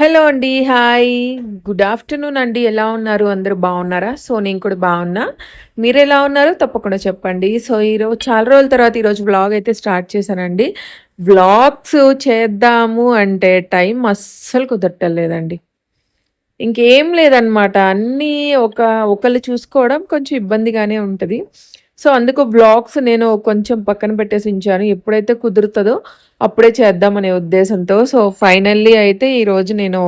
Hello అండి hi good afternoon అండి ఎలా ఉన్నారు? అందరూ బాగున్నారా? సో నేను కూడా బాగున్నా. మీరు ఎలా ఉన్నారు తప్పకుండా చెప్పండి. సో ఈరోజు చాలా రోజుల తర్వాత ఈరోజు వ్లాగ్ అయితే స్టార్ట్ చేశానండి. వ్లాగ్స్ చేద్దాము అంటే టైం అస్సలు కుదరటలేదండి. ఇంకేం లేదనమాట అన్నీ ఒక ఒకళ్ళు చూసుకోవడం కొంచెం ఇబ్బందిగానే ఉంటుంది. సో అందుకు బ్లాగ్స్ నేను కొంచెం పక్కన పెట్టేసి ఉంచాను ఎప్పుడైతే కుదురుతుందో అప్పుడే చేద్దామనే ఉద్దేశంతో. సో ఫైనల్లీ అయితే ఈరోజు నేను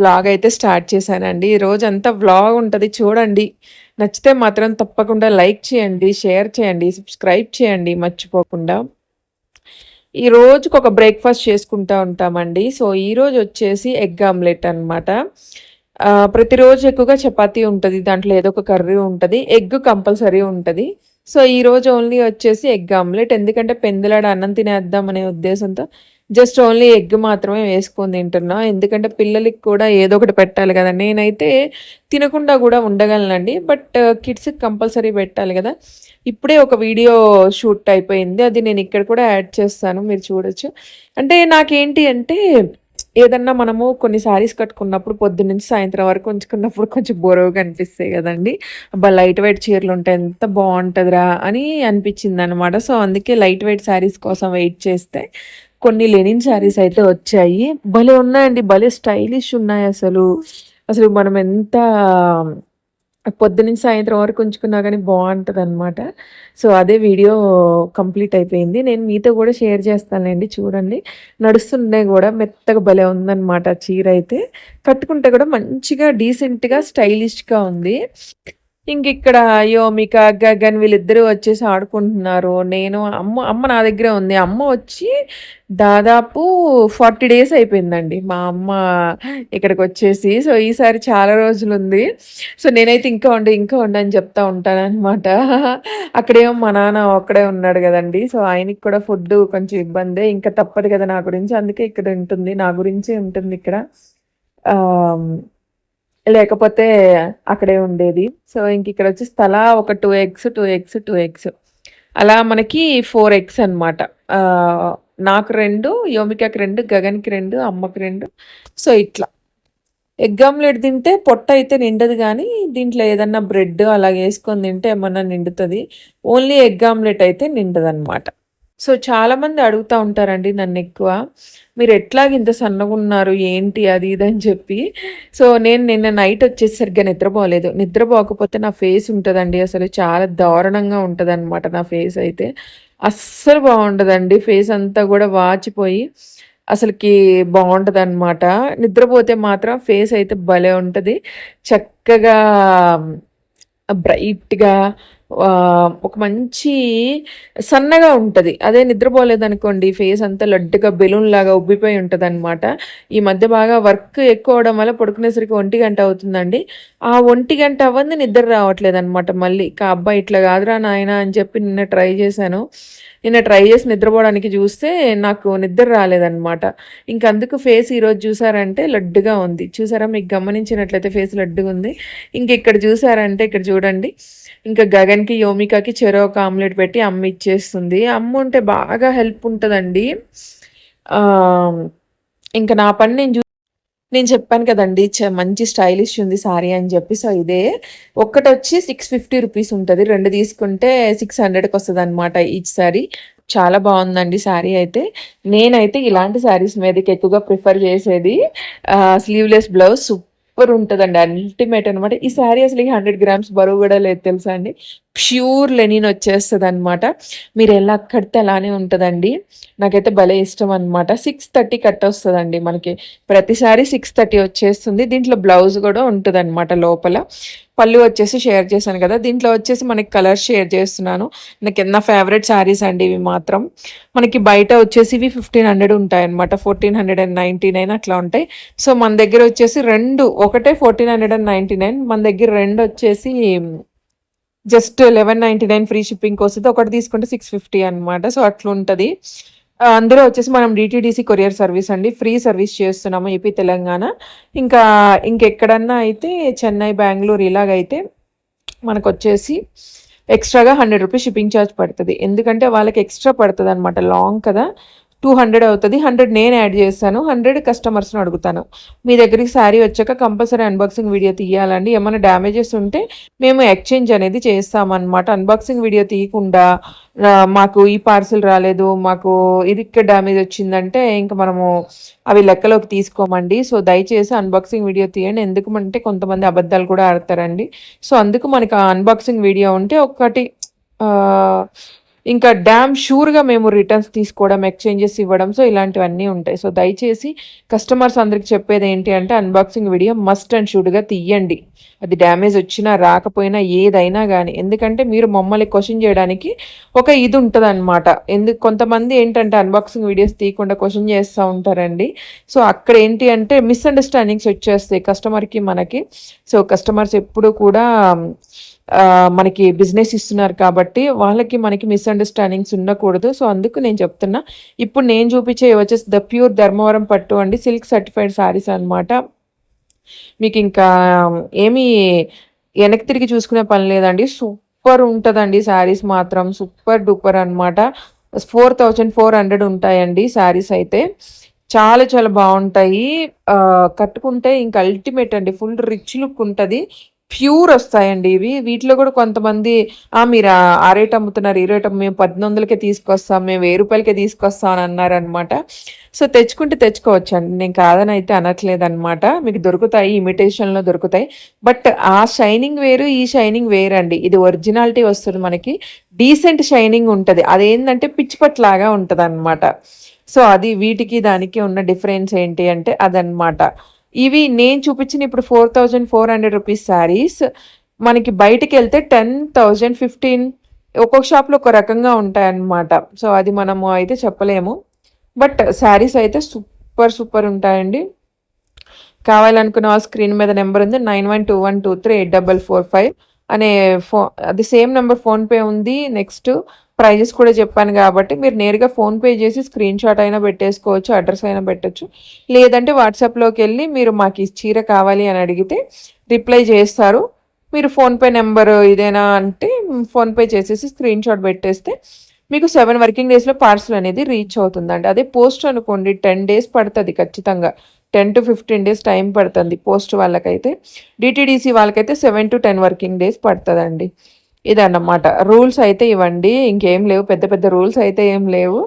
వ్లాగ్ అయితే స్టార్ట్ చేశానండి. ఈరోజు అంతా వ్లాగ్ ఉంటుంది చూడండి. నచ్చితే మాత్రం తప్పకుండా లైక్ చేయండి షేర్ చేయండి సబ్స్క్రైబ్ చేయండి మర్చిపోకుండా. ఈ రోజుకి ఒక బ్రేక్ఫాస్ట్ చేసుకుంటూ ఉంటామండి. సో ఈరోజు వచ్చేసి ఎగ్ ఆమ్లెట్ అనమాట ప్రతిరోజు ఎక్కువగా చపాతీ ఉంటుంది దాంట్లో ఏదో ఒక కర్రీ ఉంటుంది. ఎగ్ కంపల్సరీ ఉంటుంది. సో ఈరోజు ఓన్లీ వచ్చేసి ఎగ్ ఆమ్లెట్. ఎందుకంటే పెందులాడ అన్నం తినేద్దాం అనే ఉద్దేశంతో జస్ట్ ఓన్లీ ఎగ్ మాత్రమే వేసుకొని తింటున్నా. ఎందుకంటే పిల్లలకి కూడా ఏదో ఒకటి పెట్టాలి కదా. నేనైతే తినకుండా కూడా ఉండగలనండి. బట్ కిడ్స్కి కంపల్సరీ పెట్టాలి కదా. ఇప్పుడే ఒక వీడియో షూట్ అయిపోయింది. అది నేను ఇక్కడ కూడా యాడ్ చేస్తాను. మీరు చూడొచ్చు. అంటే నాకేంటి అంటే ఏదన్నా మనము కొన్ని శారీస్ కట్టుకున్నప్పుడు పొద్దున్న నుంచి సాయంత్రం వరకు ఉంచుకున్నప్పుడు కొంచెం బోరవుగా అనిపిస్తాయి కదండి. అబ్బా లైట్ వెయిట్ చీరలు ఉంటే ఎంత బాగుంటుందిరా అని అనిపించింది అనమాట సో అందుకే లైట్ వెయిట్ శారీస్ కోసం వెయిట్ చేస్తే కొన్ని లెనిన్ శారీస్ అయితే వచ్చాయి. భలే ఉన్నాయండి భలే స్టైలిష్ ఉన్నాయి అసలు. అసలు మనం ఎంత పొద్దునుంచి సాయంత్రం వరకు ఉంచుకున్నా కానీ బాగుంటుంది అనమాట సో అదే వీడియో కంప్లీట్ అయిపోయింది. నేను మీతో కూడా షేర్ చేస్తానండి చూడండి. నడుస్తుండే కూడా మెత్తగా భలే ఉందన్నమాట చీర అయితే. కట్టుకుంటే కూడా మంచిగా డీసెంట్గా స్టైలిష్గా ఉంది. ఇంక ఇక్కడ యోమిక గగన్ వీళ్ళిద్దరూ వచ్చేసి ఆడుకుంటున్నారు. నేను అమ్మ అమ్మ నా దగ్గరే ఉంది. అమ్మ వచ్చి దాదాపు ఫార్టీ డేస్ అయిపోయిందండి. మా అమ్మ ఇక్కడికి వచ్చేసి. సో ఈసారి చాలా రోజులు ఉంది సో నేనైతే ఇంకా ఉండి ఇంకా ఉండి అని చెప్తా ఉంటానన్నమాట. అక్కడేమో మా నాన్న ఒక్కడే ఉన్నాడు కదండి. సో ఆయనకి కూడా ఫుడ్ కొంచెం ఇబ్బందే. ఇంకా తప్పదు కదా నా గురించి. అందుకే ఇక్కడ ఉంటుంది. నా గురించి ఉంటుంది ఇక్కడ. లేకపోతే అక్కడే ఉండేది. సో ఇంక ఇక్కడ వచ్చి తలా ఒక two eggs two eggs two eggs. అలా మనకి ఫోర్ ఎగ్స్ అనమాట నాకు రెండు యోమికకి రెండు గగన్కి రెండు అమ్మకి రెండు. సో ఇట్లా. ఎగ్ ఆమ్లెట్ తింటే పొట్ట అయితే నిండదు కానీ దీంట్లో ఏదన్నా బ్రెడ్ అలా వేసుకొని తింటే ఏమన్నా నిండుతుంది. ఓన్లీ ఎగ్ ఆమ్లెట్ అయితే నిండదు అనమాట సో చాలామంది అడుగుతూ ఉంటారండి నన్ను ఎక్కువ మీరు ఎట్లాగ ఇంత సన్నగా ఉన్నారు? ఏంటి అది ఇది? అని చెప్పి. సో నేను నిన్న నైట్ వచ్చేసరిగా నిద్రపోలేదు. నిద్రపోకపోతే నా ఫేస్ ఉంటుందండి. అసలు చాలా దారుణంగా ఉంటుంది అనమాట నా ఫేస్ అయితే. అస్సలు బాగుండదండి. ఫేస్ అంతా కూడా వాచిపోయి అసలుకి బాగుంటుంది అనమాట నిద్రపోతే మాత్రం ఫేస్ అయితే భలే ఉంటుంది. చక్కగా బ్రైట్గా ఒక మంచి సన్నగా ఉంటుంది. అదే నిద్రపోలేదనుకోండి ఫేస్ అంతా లడ్డుగా బెలూన్ లాగా ఉబ్బిపోయి ఉంటుంది అనమాట ఈ మధ్య బాగా వర్క్ ఎక్కువ అవడం వల్ల పడుకునేసరికి ఒంటి గంట అవుతుందండి. ఆ ఒంటి గంట అవ్వంది నిద్ర రావట్లేదు అనమాట మళ్ళీ. ఇక అబ్బాయి ఇట్లా కాదురా నాయన అని చెప్పి నిన్న ట్రై చేశాను. నిన్న ట్రై చేసి నిద్రపోవడానికి చూస్తే నాకు నిద్ర రాలేదనమాట ఇంకందుకు ఫేస్ ఈరోజు చూసారంటే లడ్డుగా ఉంది. చూసారా? మీకు గమనించినట్లయితే ఫేస్ లడ్డుగా ఉంది. ఇంక ఇక్కడ చూసారంటే ఇక్కడ చూడండి. ఇంకా గగన్కి యోమికాకి చెరో ఒక ఆమ్లెట్ పెట్టి అమ్మ ఇచ్చేస్తుంది. అమ్మ ఉంటే బాగా హెల్ప్ ఉంటుందండి. ఇంకా నా పని నేను నేను చెప్పాను కదండి మంచి స్టైలిష్ ఉంది సారీ అని చెప్పి. సో ఇదే ఒక్కటి వచ్చి సిక్స్ ఫిఫ్టీ రూపీస్ ఉంటుంది. రెండు తీసుకుంటే సిక్స్ హండ్రెడ్కి వస్తుంది అనమాట ఈచ్ సారీ. చాలా బాగుందండి శారీ అయితే. నేనైతే ఇలాంటి శారీస్ మీదకి ఎక్కువగా ప్రిఫర్ చేసేది స్లీవ్లెస్ బ్లౌజ్. సూపర్ ఉంటుందండి. అల్టిమేట్ అనమాట ఈ శారీ అసలు హండ్రెడ్ గ్రామ్స్ బరువు కూడా లేదు తెలుసా అండి? ప్యూర్ లెనిన్ వచ్చేస్తుంది అనమాట మీరు ఎలా కడితే అలానే ఉంటుందండి. నాకైతే భలే ఇష్టం అనమాట సిక్స్ థర్టీ కట్ వస్తుందండి మనకి. ప్రతిసారి సిక్స్ థర్టీ వచ్చేస్తుంది. దీంట్లో బ్లౌజ్ కూడా ఉంటుంది అనమాట లోపల. పళ్ళు వచ్చేసి షేర్ చేశాను కదా. దీంట్లో వచ్చేసి మనకి కలర్స్ షేర్ చేస్తున్నాను. నాకు ఎన్న ఫేవరెట్ శారీస్ అండి ఇవి మాత్రం. మనకి బయట వచ్చేసి ఇవి ఫిఫ్టీన్ హండ్రెడ్ ఉంటాయి అనమాట fourteen hundred and ninety nine అట్లా ఉంటాయి. సో మన దగ్గర వచ్చేసి రెండు ఒకటే fourteen hundred and ninety nine. మన దగ్గర రెండు వచ్చేసి just eleven ninety nine free shipping వస్తుంది ఒకటి తీసుకుంటే సిక్స్ ఫిఫ్టీ అనమాట సో అట్లా ఉంటుంది అందులో వచ్చేసి మనం డిటీడీసీ కొరియర్ సర్వీస్ అండి. ఫ్రీ సర్వీస్ చేస్తున్నాము ఏపీ తెలంగాణ. ఇంకా ఇంకెక్కడన్నా అయితే చెన్నై బెంగళూరు ఇలాగైతే మనకు వచ్చేసి ఎక్స్ట్రాగా హండ్రెడ్ రూపీస్ షిప్పింగ్ ఛార్జ్ పడుతుంది. ఎందుకంటే వాళ్ళకి ఎక్స్ట్రా పడుతుంది అనమాట లాంగ్ కదా. టూ హండ్రెడ్ అవుతుంది హండ్రెడ్ నేను యాడ్ చేస్తాను హండ్రెడ్ కస్టమర్స్ని అడుగుతాను. మీ దగ్గరికి శారీ వచ్చాక కంపల్సరీ అన్బాక్సింగ్ వీడియో తీయాలండి. ఏమైనా డ్యామేజెస్ ఉంటే మేము ఎక్స్చేంజ్ అనేది చేస్తామన్నమాట. అన్బాక్సింగ్ వీడియో తీయకుండా మాకు ఈ పార్సిల్ రాలేదు మాకు ఇది ఇక్కడ డ్యామేజ్ వచ్చిందంటే ఇంకా మనము అవి లెక్కలోకి తీసుకోమండి. సో దయచేసి అన్బాక్సింగ్ వీడియో తీయండి. ఎందుకు అంటే కొంతమంది అబద్ధాలు కూడా ఆడతారండి. సో అందుకు మనకి అన్బాక్సింగ్ వీడియో ఉంటే ఒకటి ఇంకా డ్యామ్ షూర్గా మేము రిటర్న్స్ తీసుకోవడం ఎక్స్చేంజెస్ ఇవ్వడం సో ఇలాంటివన్నీ ఉంటాయి. సో దయచేసి కస్టమర్స్ అందరికి చెప్పేది ఏంటి అంటే అన్బాక్సింగ్ వీడియో మస్ట్ అండ్ షూడ్గా తీయండి. అది డ్యామేజ్ వచ్చినా రాకపోయినా ఏదైనా కానీ ఎందుకంటే మీరు మమ్మల్ని క్వశ్చన్ చేయడానికి ఒక ఇది ఉంటుంది అనమాట ఎందుకు కొంతమంది ఏంటంటే అన్బాక్సింగ్ వీడియోస్ తీయకుండా క్వశ్చన్ చేస్తూ ఉంటారండి. సో అక్కడ ఏంటి అంటే మిస్అండర్స్టాండింగ్స్ వచ్చేస్తాయి కస్టమర్కి మనకి. సో కస్టమర్స్ ఎప్పుడు కూడా మనకి బిజినెస్ ఇస్తున్నారు కాబట్టి వాళ్ళకి మనకి మిస్అండర్స్టాండింగ్స్ ఉండకూడదు. సో అందుకు నేను చెప్తున్నా ఇప్పుడు నేను చూపించే వచ్చేసి ద ప్యూర్ ధర్మవరం పట్టు అండి సిల్క్ సర్టిఫైడ్ శారీస్ అనమాట మీకు ఇంకా um, ఏమీ వెనక్కి తిరిగి చూసుకునే పని లేదండి. సూపర్ ఉంటుందండి శారీస్ మాత్రం సూపర్ డూపర్ అనమాట ఫోర్ థౌజండ్ ఫోర్ హండ్రెడ్ ఉంటాయండి శారీస్ అయితే. చాలా చాలా బాగుంటాయి. కట్టుకుంటే ఇంకా అల్టిమేట్ అండి ఫుల్ రిచ్ లుక్ ఉంటుంది. ప్యూర్ వస్తాయండి ఇవి. వీటిలో కూడా కొంతమంది మీరు ఆ రేట్ అమ్ముతున్నారు ఈ రేట్ మేము పద్దెనిమిది వందలకే తీసుకొస్తాం మేము వెయ్యి రూపాయలకే తీసుకొస్తాం అని అన్నారనమాట సో తెచ్చుకుంటే తెచ్చుకోవచ్చు అండి నేను కాదని అయితే అనట్లేదు అనమాట మీకు దొరుకుతాయి ఇమిటేషన్లో దొరుకుతాయి. బట్ ఆ షైనింగ్ వేరు ఈ షైనింగ్ వేరండి. ఇది ఒరిజినాలిటీ వస్తుంది మనకి. డీసెంట్ షైనింగ్ ఉంటుంది. అదేంటంటే పిచ్చిపట్లాగా ఉంటుంది అనమాట సో అది వీటికి దానికి ఉన్న డిఫరెన్స్ ఏంటి అంటే అదనమాట ఇవి నేను చూపించిన ఇప్పుడు four thousand four hundred rupees sarees. మనకి బయటికి వెళ్తే టెన్ థౌజండ్ ఫిఫ్టీన్ ఒక్కొక్క షాప్లో ఒక రకంగా ఉంటాయన్నమాట. సో అది మనము అయితే చెప్పలేము. బట్ శారీస్ అయితే సూపర్ సూపర్ ఉంటాయండి. కావాలనుకున్న స్క్రీన్ మీద నెంబర్ ఉంది nine one two one two three eight double four five అనే ఫో అది సేమ్ నెంబర్ ఫోన్పే ఉంది. నెక్స్ట్ ప్రైజెస్ కూడా చెప్పాను కాబట్టి మీరు నేరుగా ఫోన్పే చేసి స్క్రీన్ షాట్ అయినా పెట్టేసుకోవచ్చు అడ్రస్ అయినా పెట్టచ్చు. లేదంటే వాట్సాప్లోకి వెళ్ళి మీరు మాకు ఈ చీర కావాలి అని అడిగితే రిప్లై చేస్తారు. మీరు ఫోన్పే నెంబర్ ఇదేనా అంటే ఫోన్పే చేసేసి స్క్రీన్ షాట్ పెట్టేస్తే మీకు సెవెన్ వర్కింగ్ డేస్లో పార్సల్ అనేది రీచ్ అవుతుందండి. అదే పోస్ట్ అనుకోండి టెన్ డేస్ పడుతుంది ఖచ్చితంగా. Ten to fifteen days time పడుతుంది పోస్ట్ వాళ్ళకైతే. డిటీడీసీ వాళ్ళకైతే seven to ten working days పడుతుందండి. ఇదన్నమాట. రూల్స్ అయితే ఇవ్వండి. ఇంకేం లేవు. పెద్ద పెద్ద రూల్స్ అయితే ఏం లేవు.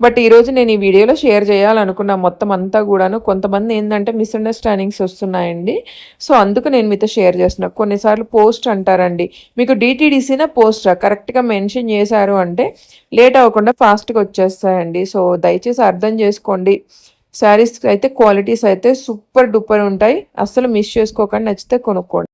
బట్ ఈరోజు నేను ఈ వీడియోలో షేర్ చేయాలనుకున్న మొత్తం అంతా కూడాను. కొంతమంది ఏంటంటే మిస్అండర్స్టాండింగ్స్ వస్తున్నాయండి. సో అందుకు నేను మీతో షేర్ చేస్తున్నా. కొన్నిసార్లు పోస్ట్ అంటారండి. మీకు డిటీడీసీనా పోస్ట్? కరెక్ట్గా మెన్షన్ చేశారు అంటే లేట్ అవ్వకుండా ఫాస్ట్గా వచ్చేస్తాయండి. సో దయచేసి అర్థం చేసుకోండి. శారీస్ అయితే క్వాలిటీస్ అయితే సూపర్ డూపర్ ఉంటాయి. అస్సలు మిస్ చేసుకోకండి. నచ్చితే కొనుక్కోండి.